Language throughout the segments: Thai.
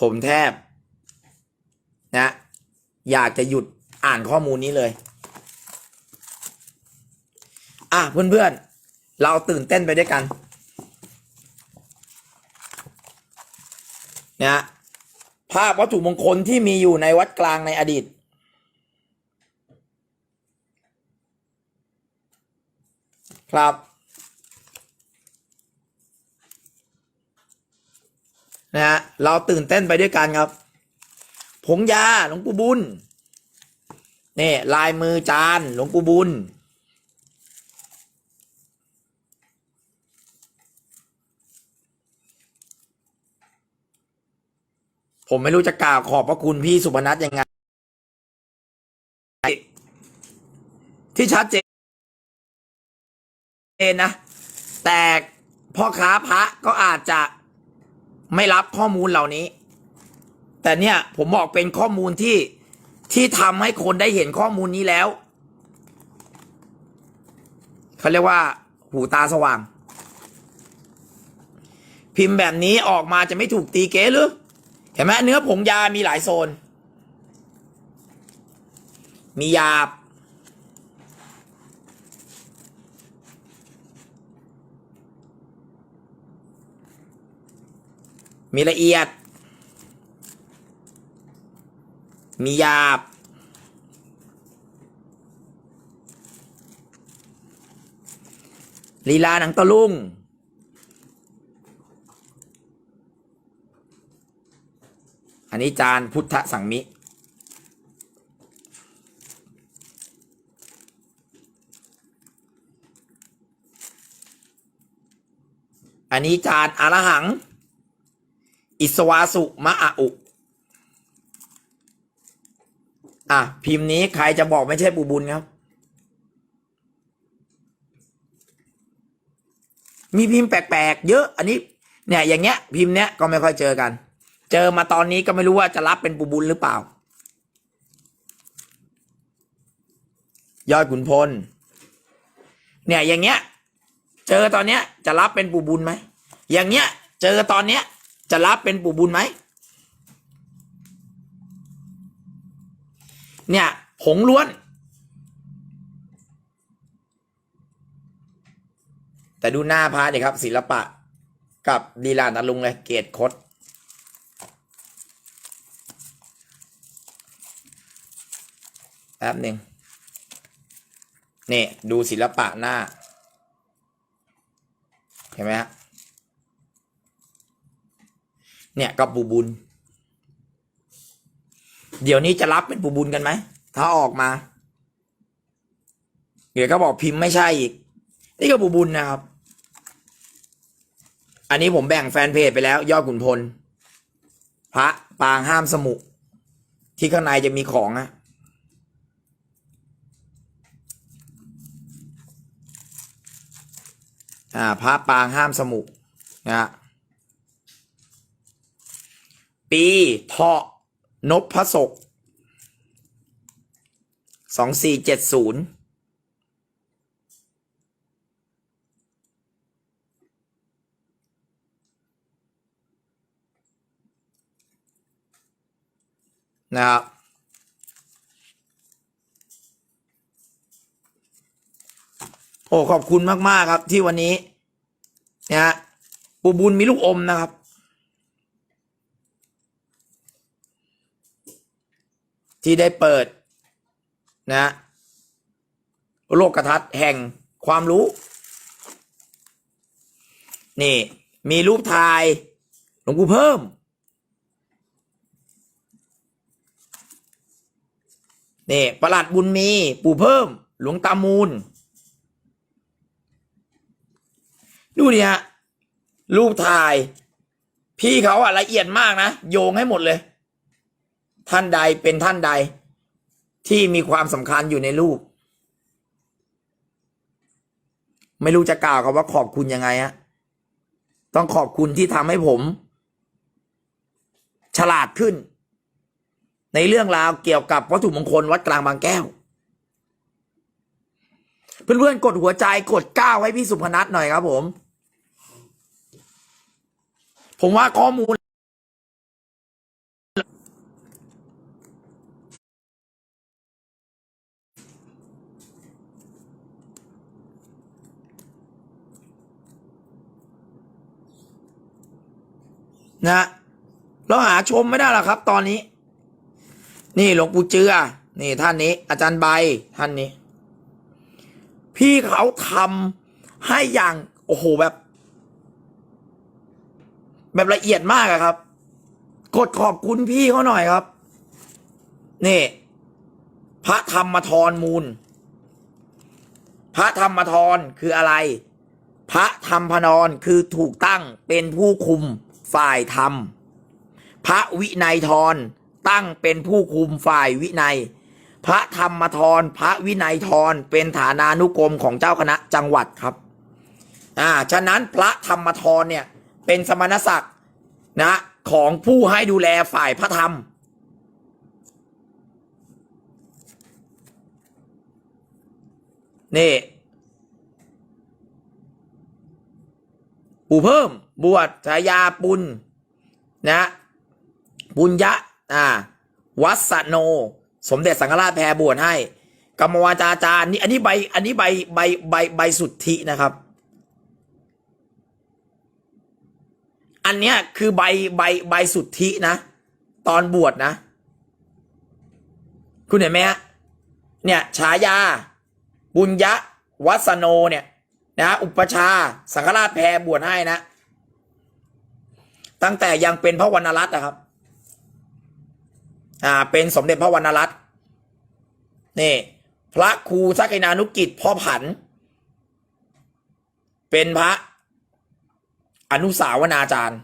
ผมแทบ นะ อยากจะหยุดอ่านข้อมูลนี้เลย อะเพื่อนๆ เราตื่นเต้นไปด้วยกันนะภาพวัตถุมงคลที่มีอยู่ในวัดกลางในอดีต ครับ นะฮะเราตื่นเต้นไปด้วยกันครับ ผงยาหลวงปู่บุญนี่ลายมือจานหลวงปู่บุญผมไม่รู้จะกล่าวขอบพระคุณพี่สุพนัทยังไง ที่ชัดเจนนะ แต่พ่อค้าพระก็อาจจะ ไม่รับข้อมูลเหล่านี้ แต่เนี่ยผมบอกเป็นข้อมูลที่ที่ทำให้คนได้เห็นข้อมูลนี้แล้วเขาเรียกว่า หูตาสว่าง พิมพ์แบบนี้ออกมาจะไม่ถูกตีเก๋หรือเห็นไหมเนื้อผงยามีหลายโซน มียา มีละเอียด มีหยาบ ลีลาหนังตะลุง อันนี้จานพุทธสังมิอันนี้จานอารหัง อิสวาสุมะอะอุ อะ พิมพ์นี้ใครจะบอกไม่ใช่ปูบุญครับ มีพิมพ์แปลกๆ เยอะ อันนี้ เนี่ย อย่างเงี้ย พิมพ์เนี้ยก็ไม่ค่อยเจอกัน เจอมาตอนนี้ก็ไม่รู้ว่าจะรับเป็นปูบุญหรือเปล่า ยอดขุนพล เนี่ย อย่างเงี้ย เจอตอนเนี้ยจะรับเป็นปูบุญไหม อย่างเงี้ย เจอตอนเนี้ย จะรับเป็นปูบุญไหม เนี่ยผงล้วน แต่ดูหน้าพระดิครับ ศิลปะกับดีลานาลุงเลยเกตคดแป๊บหนึ่งนี่ ดูศิลปะหน้า เห็นไหมฮะ เนี่ยก็ปูบุญ เดี๋ยวนี้จะรับเป็นปูบุญกันไหม ถ้าออกมา เดี๋ยวก็บอกพิมพ์ไม่ใช่อีก นี่ก็ปูบุญนะครับ อันนี้ผมแบ่งแฟนเพจไปแล้ว ยอดขุนพล พระปางห้ามสมุ ที่ข้างในจะมีของอะอ่าพระปางห้ามสมุนะฮะ ปีเถาะนพพศกสองสี่เจ็ดศูนย์นะครับโอ้ขอบคุณมาก ๆ ครับที่วันนี้นะฮะปูบุญมีลูกอมนะครับ ที่ได้เปิดนะ โลกทัศน์แห่งความรู้ นี่ มีรูปถ่ายหลวงปู่เพิ่ม นี่ประหลัดบุญมี ปู่เพิ่ม หลวงตามูล ดูนี่ฮะรูปถ่าย พี่เขาอะละเอียดมากนะ โยงให้หมดเลย ท่านใดเป็นท่านใด ที่มีความสำคัญอยู่ในรูป ไม่รู้จะกล่าวคำว่าขอบคุณยังไงฮะต้องขอบคุณที่ทำให้ผม ฉลาดขึ้น ในเรื่องราวเกี่ยวกับวัตถุมงคลวัดกลางบางแก้ว เพื่อนๆกดหัวใจกดก้าวให้พี่สุพนัทหน่อยครับผม ผมว่าข้อมูล นะเราหาชมไม่ได้หรอกครับ ตอนนี้ นี่หลวงปู่เจือ นี่ท่านนี้ อาจารย์ใบท่านนี้ พี่เขาทำให้อย่าง โอ้โหแบบ แบบละเอียดมากอะครับ กดขอบคุณพี่เขาหน่อยครับ นี่ พระธรรมทรมูล พระธรรมทรคืออะไร พระธรรมพนรคือถูกตั้งเป็นผู้คุม ฝ่ายธรรม พระวินัยทรตั้งเป็นผู้คุมฝ่ายวินัย พระธรรมทรพระวินัยทรเป็นฐานานุกรมของเจ้าคณะจังหวัดครับอ่าฉะนั้นพระธรรมทรเนี่ยเป็นสมณศักดิ์นะของผู้ให้ดูแลฝ่ายพระธรรม นี่ ปู่เพิ่ม บวชฉายาปุณนะปุญยะอ่าวัสโน สมเด็จสังฆราชแพรบวชให้กรรมวาจาจารย์นี่อันนี้ใบอันนี้ใบใบใบใบสุทธินะครับ อันเนี้ยคือใบใบใบสุทธินะ ตอนบวชนะ คุณเห็นไหมฮะเนี่ยฉายา บุญยะ วัสโนเนี่ย นะอุปชาสังฆราชแพรบวชให้นะ ตั้งแต่ยังเป็นพระวรรณรัตน์นะครับ อ่า เป็นสมเด็จพระวรรณรัตน์นี่ พระครูสักกินานุกิจพ่อผัน เป็นพระ อนุสาวนาจารย์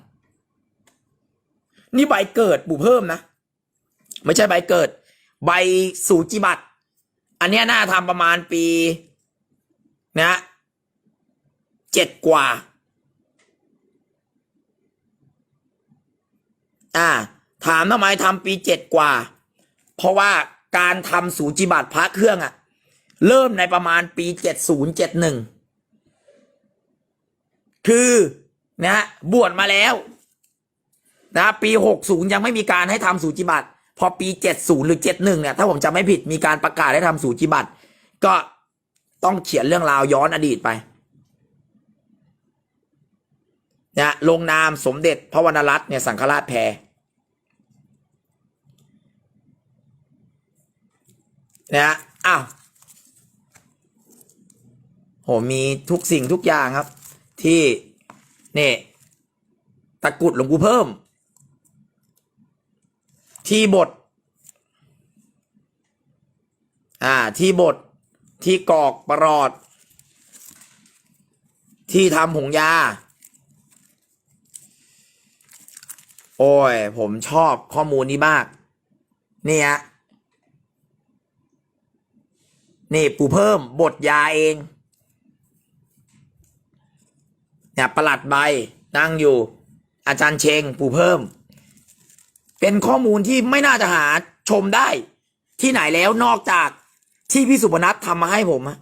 นี่ใบเกิดบุเพิ่มนะ ไม่ใช่ใบเกิด ใบสูจิบัตรอันนี้น่าทำประมาณปี นะ เจ็ดกว่า อ่า ถามทำไมทำปีเจ็ดกว่า เพราะว่าการทำสูจิบัตรพระเครื่องอะเริ่มในประมาณปีเจ็ดศูนย์เจ็ดหนึ่งคือนะบวชมาแล้ว นะปีหกศูนย์ยังไม่มีการให้ทำสูจิบัตรพอปีเจ็ดศูนย์หรือเจ็ดหนึ่งเนี่ยถ้าผมจำไม่ผิดมีการประกาศให้ทำสูจิบัตรก็ต้องเขียนเรื่องราวย้อนอดีตไป นะลงนามสมเด็จพระวรรณรัตน์เนี่ยสังฆราชแพรนะอ้าวโหมีทุกสิ่งทุกอย่างครับ ที่เนี่ยตะกุดหลวงปู่เพิ่ม ที่บท อ่า ที่บท ที่กอกประหลอด ที่ทำหงยา โอ้ย ผมชอบข้อมูลนี้มาก นี่ฮะ นี่ปู่เพิ่มบทยาเอง เนี่ยประหลัดใบนั่งอยู่ อาจารย์เชงปู่เพิ่ม เป็นข้อมูลที่ไม่น่าจะหาชมได้ ที่ไหนแล้วนอกจากที่พี่สุพนัททำมาให้ผมอะ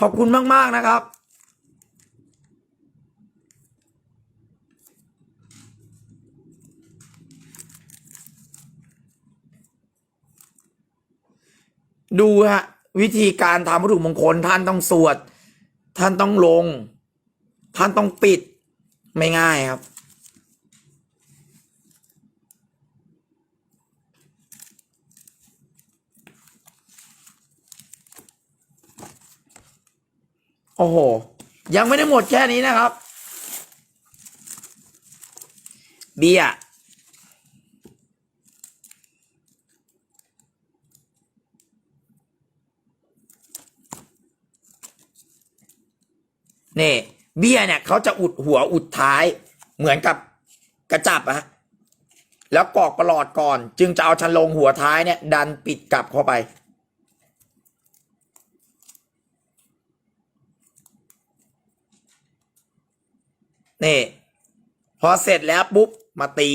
ขอบคุณมาก ๆ นะครับ ดูฮะ วิธีการทำวัตถุมงคลท่านต้องสวด ท่านต้องลง ท่านต้องปิดไม่ง่ายครับ โอ้โห ยังไม่ได้หมดแค่นี้นะครับ เบียร์นี่เบี้ยเนี่ยเขาจะอุดหัวอุดท้าย เหมือนกับกระจับอะแล้วกอกประหลอดก่อน จึงจะเอาชันลงหัวท้ายเนี่ย ดันปิดกลับเข้าไป นี่ พอเสร็จแล้วปุ๊บมาตี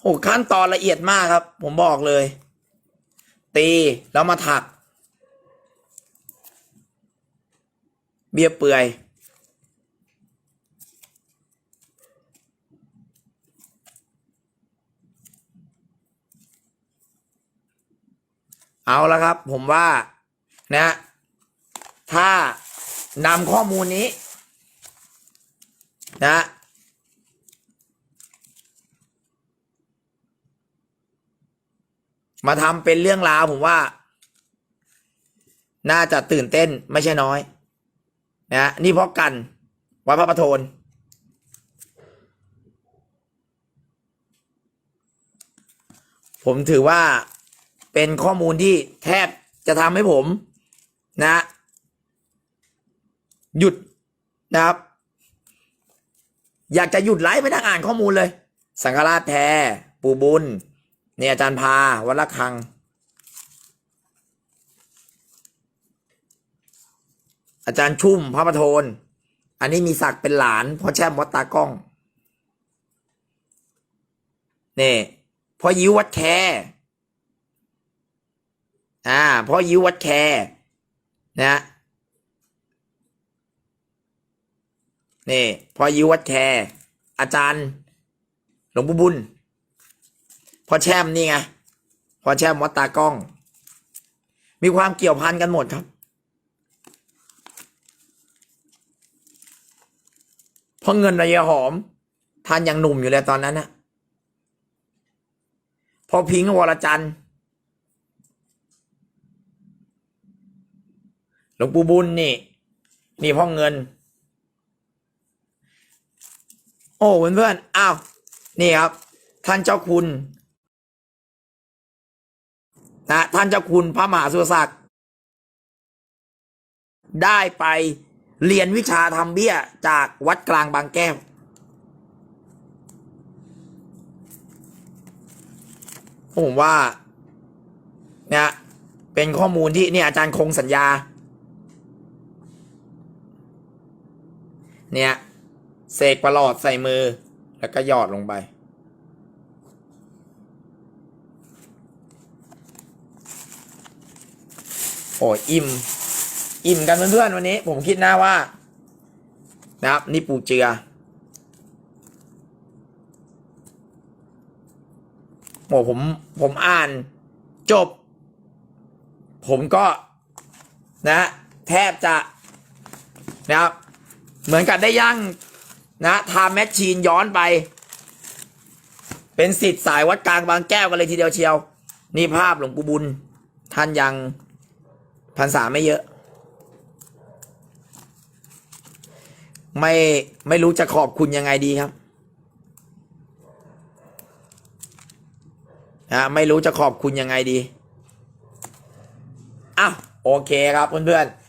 โหขั้นตอนละเอียดมากครับ ผมบอกเลย ตีแล้วมาถัก เบี้ยเปื่อย เอาละครับ ผมว่านะ ถ้านำข้อมูลนี้ นะมาทำเป็นเรื่องราวผมว่า น่าจะตื่นเต้นไม่ใช่น้อย นะนี่เพราะกันวัดพระประโทนผมถือว่าเป็นข้อมูลที่แทบจะทำให้ผม นะ หยุดนะครับ อยากจะหยุดไลฟ์ไม่นั่งอ่านข้อมูลเลย สังฆราชแท้ปูบุญเนี่ยอาจารย์พาวัดละคัง อาจารย์ชุ่มพระประโทน อันนี้มีศักดิ์เป็นหลานพ่อแช่มวัดตากล้องนี่พ่อยิ้ววัดแคอ่าพ่อยิ้ววัดแคนะ นี่พ่อยิววัดแคร์อาจารย์ หลวงปู่บุญพ่อแช่มนี่ไงพ่อแช่มวัดตากล้อง มีความเกี่ยวพันกันหมดครับเพราะเงินระยะหอมท่านยังหนุ่มอยู่เลยตอนนั้นนะพอพิงค์วรจันทร์หลวงปู่บุญนี่ นี่พ่อเงิน โอ้เพื่อนๆอ้าวนี่ครับ ท่านเจ้าคุณนะท่านเจ้าคุณพระมหาสุรศักดิ์ได้ไปเรียนวิชาทำเบี้ยจากวัดกลางบางแก้ว ผมว่าเนี่ยเป็นข้อมูลที่เนี่ยอาจารย์คงสัญญา เนี่ย เสกประหลอดใส่มือ แล้วก็หยอดลงไป โอ้อิ่ม อิ่มกันเพื่อนๆวันนี้ ผมคิดหนะว่า นะครับ นี่ปูเจือ โอ้ผมผมอ่านจบ ผมก็นะ แทบจะนะครับ เหมือนกับได้ย่าง นะทาแมชชีนย้อนไป เป็นสิทธิ์สายวัดกลางบางแก้วกันเลยทีเดียวเชียว นี่ภาพหลวงปู่บุญ ท่านยังพรรษาไม่เยอะ ไม่ไม่รู้จะขอบคุณยังไงดีครับนะไม่รู้จะขอบคุณยังไงดีอ้าวโอเคครับเพื่อนๆ